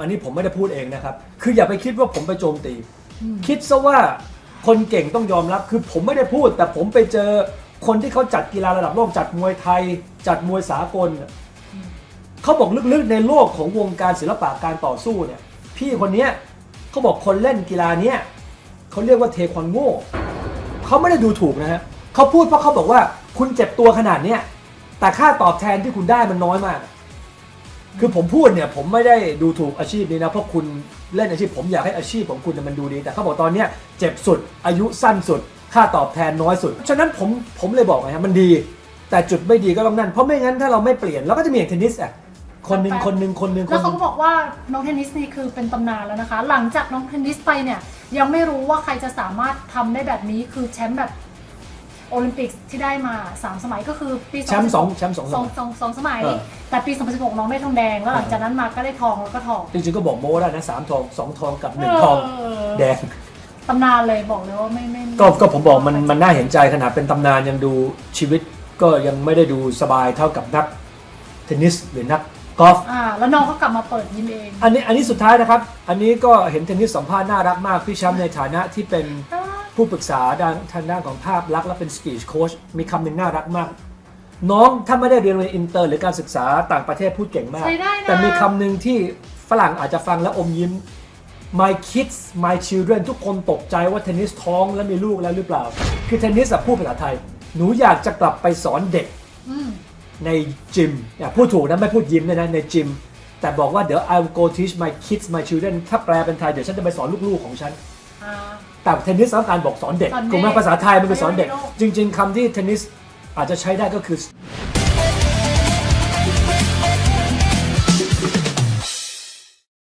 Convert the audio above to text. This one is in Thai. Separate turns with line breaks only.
อันนี้ผมไม่ได้พูดเองนะครับ คืออย่าไปคิดว่าผมไปโจมตี คิดซะว่าคนเก่งต้องยอมรับ คือผมไม่ได้พูด แต่ผมไปเจอคนที่เขาจัดกีฬาระดับโลกจัดมวยไทย จัดมวยสากล เขาบอกลึกๆในโลกของวงการศิลปะการต่อสู้เนี่ย พี่คนเนี้ยเขาบอกคนเล่นกีฬาเนี้ยเขาเรียกว่าเทควันโง่เขาไม่ได้ดูถูกนะฮะเขาพูดเพราะเขาบอกว่าคุณเจ็บตัวขนาดเนี้ยแต่ค่าตอบแทนที่คุณได้มันน้อยมาก คือผมพูดเนี่ยผมไม่ได้ดูถูกอาชีพนี้นะ เพราะคุณเล่นอาชีพผมอยากให้อาชีพของคุณเนี่ยมันดูดี แต่เขาบอกตอนเนี้ยเจ็บสุดอายุสั้นสุด ค่าตอบแทนน้อยสุด ฉะนั้นผมผมเลยบอกไงฮะมันดี แต่จุดไม่ดีก็ต้องนั่น เพราะไม่งั้นถ้าเราไม่เปลี่ยนเราก็จะมีอย่างเทนนิสอะคนหนึ่งคนหนึ่งคนหนึ่งค
แล้ว
นห
เขา
นึ่ง
ก็บอกว่าน้องเทนนิสนี่คือเป็นตำนานแล้วนะคะ หลังจากน้องเทนนิสไปเนี่ยยังไม่รู้ว่าใครจะสามารถทำได้แบบนี้คือแชมป์แบบ โอลิมปิกที่ได้มา 3 สมัยก็คือปี
แชมป์สองแชมป์สองส
สอ
มั
ง
ย
สองสองสมัย
เออ
แต่ปี 2016 น้องได้ทองแดง แล้วหลังจากนั้นมาก็ได้ทองแล้วก็ทอง
จริงๆก็บอกโม้ได้นะสามทองสองทองกับหนึ่งทอง
เออ
แดง
ตำนานเลยบอกเลยว่าไม่ไม่
ก็ก็ผมบอกมันมันน่าเห็นใจขนาดเป็นตำนานยังดูชีวิตก็ยังไม่ได้ดูสบายเท่ากับนักเทนนิสหรือนักกอล์ฟ
อ่าแล้วน้องก็กลับมาเปิดยิมเอง
อันนี้อันนี้สุดท้ายนะครับ อันนี้ก็เห็นเทนนิสสัมภาษณ์น่ารักมาก พี่แชมป์ในฐานะที่เป็น ผู้ปรึกษาด้านทางด้านของภาพลักษณ์และเป็นสปีชโค้ชมีคำหนึ่งน่ารักมาก น้องถ้าไม่ได้เรียนโรงเรียนอินเตอร์ หรือการศึกษาต่างประเทศพูดเก่งมาก
ใช้ได้นะ
แต่มีคำหนึ่งที่ฝรั่งอาจจะฟังแล้วอมยิ้ม my kids my children ทุกคนตกใจว่าเทนนิสท้องและมีลูกแล้วหรือเปล่า คือเทนนิสอะพูดภาษาไทย หนูอยากจะกลับไปสอนเด็ก
อืม
ในจิมอย่าพูดถูกนะ ไม่พูดยิ้มเลยนะ ในจิม แต่บอกว่าเดี๋ยว I will go teach my kids my children ถ้าแปลเป็นไทย เดี๋ยวฉันจะไปสอนลูกๆของฉัน
อ่า
แต่เทนนิสต้องการบอกสอนเด็ก
สอนเด็ก
กลุ่มภาษาไทยมันคือสอนเด็ก
ไม่รู้
จริง ๆคำที่เทนนิสอาจจะใช้ได้ก็คือ